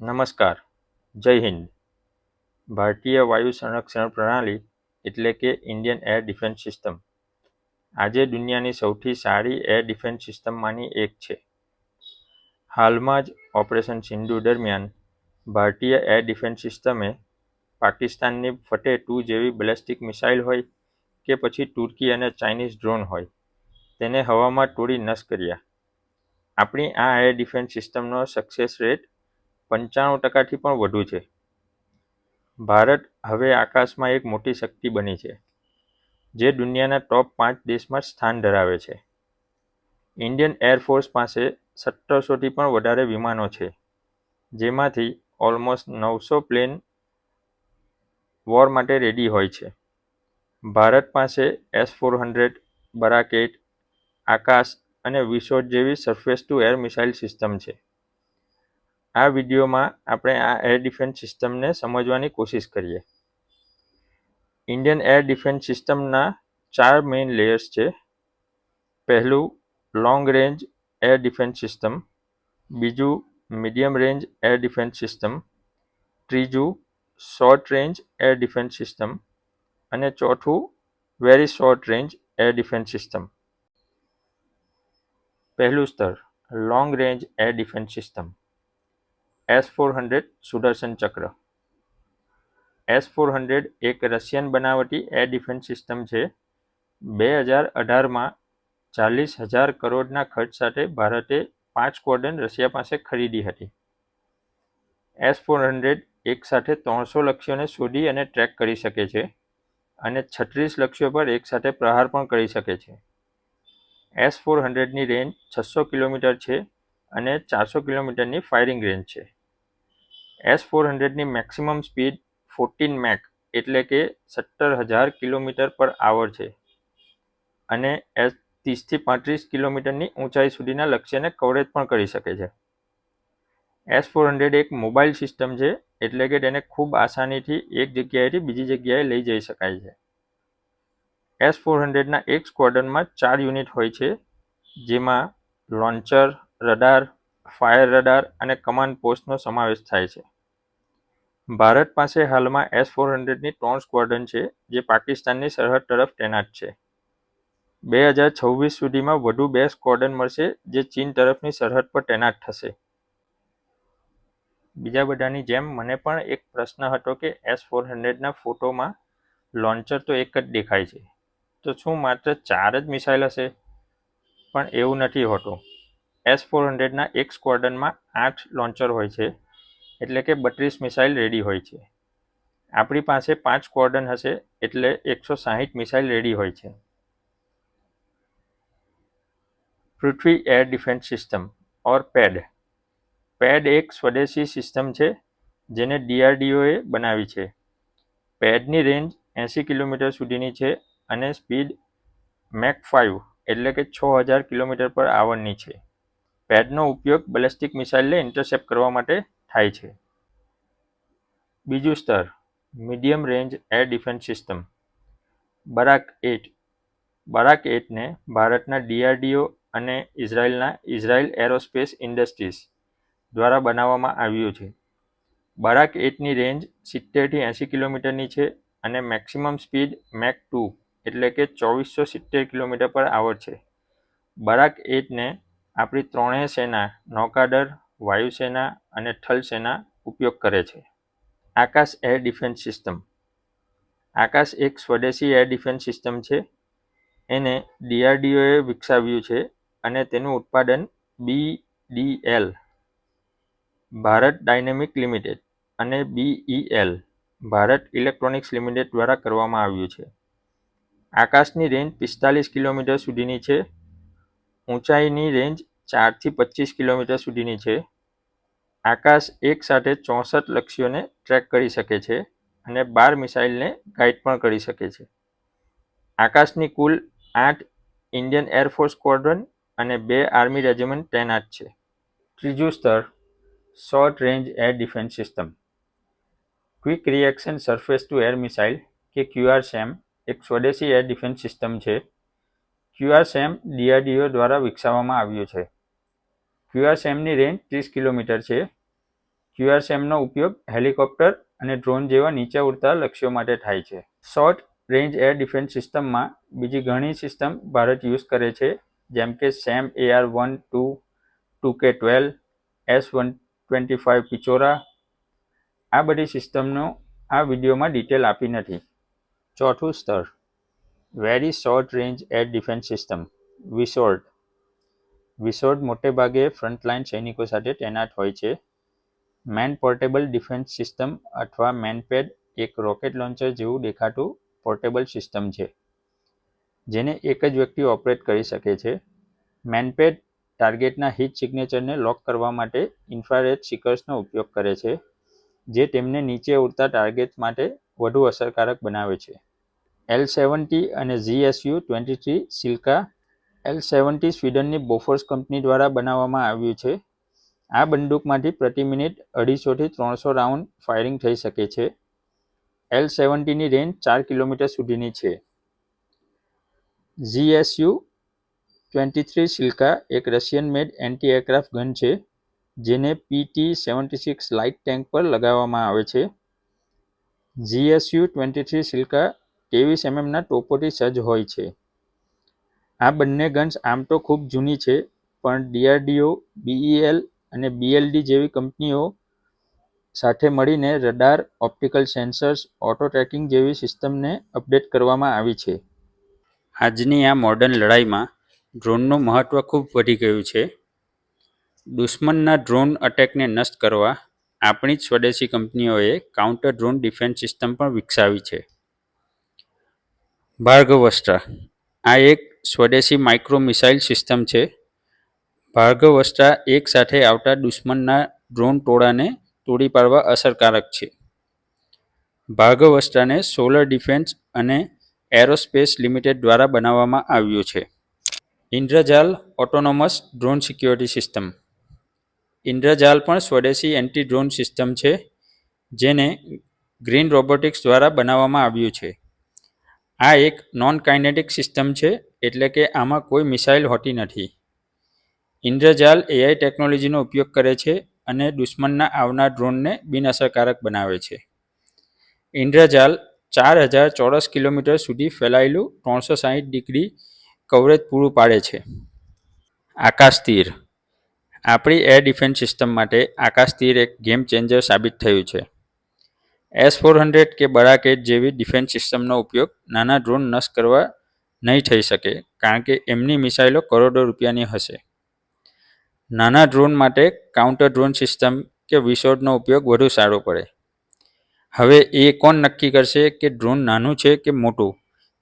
નમસ્કાર. જય હિન્દ. ભારતીય વાયુ સંરક્ષણ પ્રણાલી એટલે કે ઇન્ડિયન એર ડિફેન્સ સિસ્ટમ. આજે દુનિયાની સૌથી સારી એર ડિફેન્સ સિસ્ટમમાંની એક છે. હાલમાં જ ઓપરેશન સિંધુ દરમિયાન ભારતીય એર ડિફેન્સ સિસ્ટમે પાકિસ્તાનની ફટે ટુ જેવી બેલેસ્ટિક મિસાઇલ હોય કે પછી તુર્કી અને ચાઇનીઝ ડ્રોન હોય, તેને હવામાં તોડી નશ કર્યા. આપણી આ એર ડિફેન્સ સિસ્ટમનો સક્સેસ રેટ પંચાણું ટકાથી પણ વધુ છે. ભારત હવે આકાશમાં એક મોટી શક્તિ બની છે, જે દુનિયાના ટોપ પાંચ દેશમાં સ્થાન ધરાવે છે. ઇન્ડિયન એરફોર્સ પાસે સત્તરસોથી પણ વધારે વિમાનો છે, જેમાંથી ઓલમોસ્ટ નવસો પ્લેન વોર માટે રેડી હોય છે. ભારત પાસે S four hundred Barak eight Akash અને વિશોટ જેવી surface to air missile system છે. આ વિડીયોમાં આપણે આ એર ડિફેન્સ સિસ્ટમને સમજવાની કોશિશ કરીએ. ઇન્ડિયન એર ડિફેન્સ સિસ્ટમના ચાર મેઇન લેયર્સ છે. પહેલું long range air defence system બીજું medium range air defence system ત્રીજું short range air defence system અને ચોથું very short range air defence system પહેલું સ્તર long range air defence system S four hundred Sudarshan Chakra. S four hundred એક Russian બનાવટી air defence system છે. બે હજાર અઢારમાં ચાલીસ હજાર કરોડના ખર્ચ સાથે ભારતે પાંચ સ્ક્વોડ્રન રશિયા પાસે ખરીદી હતી. એસ ફોર હંડ્રેડ એક સાથે ત્રણસો લક્ષ્યોને શોધી અને ટ્રેક કરી શકે છે અને છત્રીસ લક્ષ્યો પર એકસાથે પ્રહાર પણ કરી શકે છે. એસ ફોર હંડ્રેડની રેન્જ છસો કિલોમીટર છે અને ચારસો કિલોમીટરની ફાયરિંગ રેન્જ છે. એસ ફોર હંડ્રેડની મેક્સિમમ સ્પીડ ફોર્ટીન મેક એટલે કે સત્તર હજાર કિલોમીટર પર આવર છે. અને એસ ત્રીસથી પાંત્રીસ કિલોમીટરની ઊંચાઈ સુધીના લક્ષ્યને કવરેજ પણ કરી શકે છે. એસ ફોર હંડ્રેડ એક મોબાઈલ સિસ્ટમ છે, એટલે કે તેને ખૂબ આસાનીથી એક જગ્યાએથી બીજી જગ્યાએ લઈ જઈ શકાય છે. એસ ફોર હંડ્રેડના એક સ્ક્વોડનમાં ચાર યુનિટ હોય છે, જેમાં લોન્ચર રડાર ફાયર રડાર અને કમાન્ડ પોસ્ટનો સમાવેશ થાય છે. ભારત પાસે હાલમાં એસ ફોર હંડ્રેડની ત્રણ સ્ક્વોડ્રન છે, જે પાકિસ્તાનની સરહદ તરફ તૈનાત છે. બે હજાર છવ્વીસ સુધીમાં વધુ બે સ્ક્વોડ્રન મળશે, જે ચીન તરફની સરહદ પર તૈનાત થશે. બીજા બધાની જેમ મને પણ એક પ્રશ્ન હતો કે એસ ફોર હંડ્રેડના ફોટોમાં લોન્ચર તો એક જ દેખાય છે. તો શું માત્ર ચાર જ મિસાઇલ હશે? પણ એવું નથી હોતું. એસ ફોર હંડ્રેડના એક સ્ક્વોડનમાં આઠ લોન્ચર હોય છે, એટલે કે બત્રીસ મિસાઇલ રેડી હોય છે. આપણી પાસે પાંચ સ્ક્વોડન હશે, એટલે એકસો સાહીઠ મિસાઇલ રેડી હોય છે. Prithvi air defence system, or PAD. PAD એક સ્વદેશી સિસ્ટમ છે, જેને ડીઆરડીઓએ બનાવી છે. પેડની રેન્જ એંસી કિલોમીટર સુધીની છે અને સ્પીડ મેક ફાઇવ, એટલે કે છ હજાર કિલોમીટર પર આવરની છે. પેડનો ઉપયોગ બેલેસ્ટિક મિસાઇલને ઇન્ટરસેપ્ટ કરવા માટે થાય છે. બીજું સ્તર, medium range air defence system. Barak eight, Barak એટને ભારતના ડીઆરડીઓ અને ઇઝરાયલના ઇઝરાયલ એરોસ્પેસ ઇન્ડસ્ટ્રીઝ દ્વારા બનાવવામાં આવ્યું છે. બરાક એટની રેન્જ સિત્તેરથી એંસી કિલોમીટરની છે અને મેક્સિમમ સ્પીડ મેક ટુ એટલે કે ચોવીસો સિત્તેર કિલોમીટર પર આવર છે. બરાક એટને આપણી ત્રણેય સેના નૌકાદળ, વાયુસેના અને થલ સેના ઉપયોગ કરે છે. Akash air defence system. Akash એક સ્વદેશી એર ડિફેન્સ સિસ્ટમ છે. એને ડીઆરડીઓએ વિકસાવ્યું છે અને તેનું ઉત્પાદન બીડીએલ ભારત ડાયનેમિક લિમિટેડ અને બીઈએલ ભારત ઇલેક્ટ્રોનિક્સ લિમિટેડ દ્વારા કરવામાં આવ્યું છે. આકાશની રેન્જ પિસ્તાલીસ કિલોમીટર સુધીની છે. ઊંચાઈની રેન્જ ચારથી પચીસ કિલોમીટર સુધીની છે. આકાશ એક સાથે ચોસઠ લક્ષ્યોને ટ્રેક કરી શકે છે અને બાર મિસાઇલને ગાઈડ પણ કરી શકે છે. આકાશની કુલ આઠ ઇન્ડિયન એરફોર્સ સ્ક્વોડ્રન અને બે આર્મી રેજિમેન્ટ તૈનાત છે. ત્રીજું સ્તર, short range air defence system. Quick reaction surface to air missile કે ક્યુઆર સેમ એક સ્વદેશી એર ડિફેન્સ સિસ્ટમ છે. ક્યુઆર સેમ ડીઆરડીઓ દ્વારા વિકસાવવામાં આવ્યું છે. ક્યુઆર સેમની રેન્જ ત્રીસ કિલોમીટર છે. ક્યુઆરસેમનો ઉપયોગ હેલિકોપ્ટર અને ડ્રોન જેવા નીચે ઉડતા લક્ષ્યો માટે થાય છે. શોર્ટ રેન્જ એર ડિફેન્સ સિસ્ટમમાં બીજી ઘણી સિસ્ટમ ભારત યુઝ કરે છે, જેમ કે SAM AR one, two two કે twelve, S one twenty five Pechora આ બધી સિસ્ટમનો આ વિડીયોમાં ડિટેલ આપી નથી. ચોથું સ્તર, very short range air defence system, વિસોર્ટ. વિસોર્ટ મોટેભાગે ફ્રન્ટલાઇન સૈનિકો સાથે તૈનાત હોય છે. મેન પોર્ટેબલ ડિફેન્સ સિસ્ટમ અથવા મેનપેડ એક રોકેટ લોન્ચર જેવું દેખાતું પોર્ટેબલ સિસ્ટમ છે, જેને એક જ વ્યક્તિ ઓપરેટ કરી શકે છે. મેનપેડ ટાર્ગેટના હીટ સિગ્નેચરને લોક કરવા માટે ઇન્ફ્રારેડ સિકર્સનો ઉપયોગ કરે છે, જે તેમને નીચે ઉડતા ટાર્ગેટ માટે વધુ અસરકારક બનાવે છે. એલ સેવન્ટી અને ઝીએસયુ twenty three Shilka L seventy સ્વીડનની Bofors company દ્વારા બનાવવામાં આવ્યું છે. આ બંદૂકમાંથી પ્રતિ મિનિટ અઢીસોથી ત્રણસો રાઉન્ડ ફાયરિંગ થઈ શકે છે. એલ સેવન્ટીની રેન્જ ચાર કિલોમીટર સુધીની છે. ઝીએસયુ ટ્વેન્ટી થ્રી સિલ્કા એક Russian made anti aircraft gun છે, જેને PT seventy six light tank પર લગાવવામાં આવે છે. જીએસયુ ટ્વેન્ટી થ્રી સિલ્કા ત્રેવીસ એમએમના ટોપોથી સજ્જ હોય છે. આ બંને ગન્સ આમ તો ખૂબ જૂની છે, પણ ડીઆરડીઓ, બીઈએલ અને બીએલડી જેવી કંપનીઓ સાથે મળીને radar optical sensors auto tracking જેવી સિસ્ટમને અપડેટ કરવામાં આવી છે. આજની આ મોડર્ન લડાઈમાં ડ્રોનનું મહત્ત્વ ખૂબ વધી ગયું છે. દુશ્મનના ડ્રોન અટેકને નષ્ટ કરવા આપણી જ સ્વદેશી કંપનીઓએ કાઉન્ટર ડ્રોન ડિફેન્સ સિસ્ટમ પણ વિકસાવી છે. ભાર્ગવસ્ત્ર આ એક સ્વદેશી માઇક્રો મિસાઇલ સિસ્ટમ છે. ભાર્ગવસ્ત્રા એક સાથે આવતા દુશ્મનના ડ્રોન ટોળાને તોડી પાડવા અસરકારક છે. ભાર્ગવસ્ત્રાને સોલર ડિફેન્સ અને એરોસ્પેસ લિમિટેડ દ્વારા બનાવવામાં આવ્યું છે. Indrajal autonomous drone security system. Indrajal પણ સ્વદેશી એન્ટી ડ્રોન સિસ્ટમ છે, જેને ગ્રીન રોબોટિક્સ દ્વારા બનાવવામાં આવ્યું છે. આ એક નોન કાઇનેટિક સિસ્ટમ છે, એટલે કે આમાં કોઈ મિસાઇલ હોતી નથી. ઇન્દ્રજાલ એઆઈ ટેકનોલોજીનો ઉપયોગ કરે છે અને દુશ્મનના આવનાર ડ્રોનને બિનઅસરકારક બનાવે છે. ઇન્દ્રજાલ ચાર હજાર ચોરસ કિલોમીટર સુધી ફેલાયેલું ત્રણસો સાહીઠ ડિગ્રી કવરેજ પૂરું પાડે છે. આકાશ તીર. આપણી એર ડિફેન્સ સિસ્ટમ માટે આકાશ તીર એક ગેમ ચેન્જર સાબિત થયું છે. એસ ફોર હંડ્રેડ કે બરાકેટ જેવી ડિફેન્સ સિસ્ટમનો ઉપયોગ નાના ડ્રોન નષ્ટ કરવા નહીં થઈ શકે, કારણ કે એમની મિસાઇલો કરોડો રૂપિયાની હશે. નાના ડ્રોન માટે કાઉન્ટર ડ્રોન સિસ્ટમ કે વિસોડનો ઉપયોગ વધુ સારો પડે. હવે એ કોણ નક્કી કરશે કે ડ્રોન નાનું છે કે મોટું,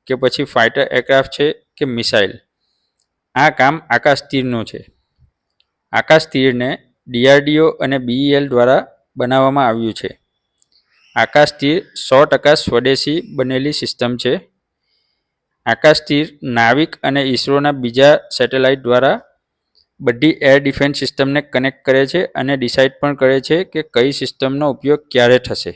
કે પછી ફાઇટર એરક્રાફ્ટ છે કે મિસાઇલ આ કામ આકાશ તીરનું છે. આકાશ તીરને ડીઆરડીઓ અને બીઈએલ દ્વારા બનાવવામાં આવ્યું છે. આકાશ તીર સો ટકા સ્વદેશી બનેલી સિસ્ટમ છે. આકાશ તીર નાવિક અને ઇસરોના બીજા સેટેલાઇટ દ્વારા બધી એર ડિફેન્સ સિસ્ટમને કનેક્ટ કરે છે અને ડિસાઇડ પણ કરે છે કે કઈ સિસ્ટમનો ઉપયોગ ક્યારે થશે.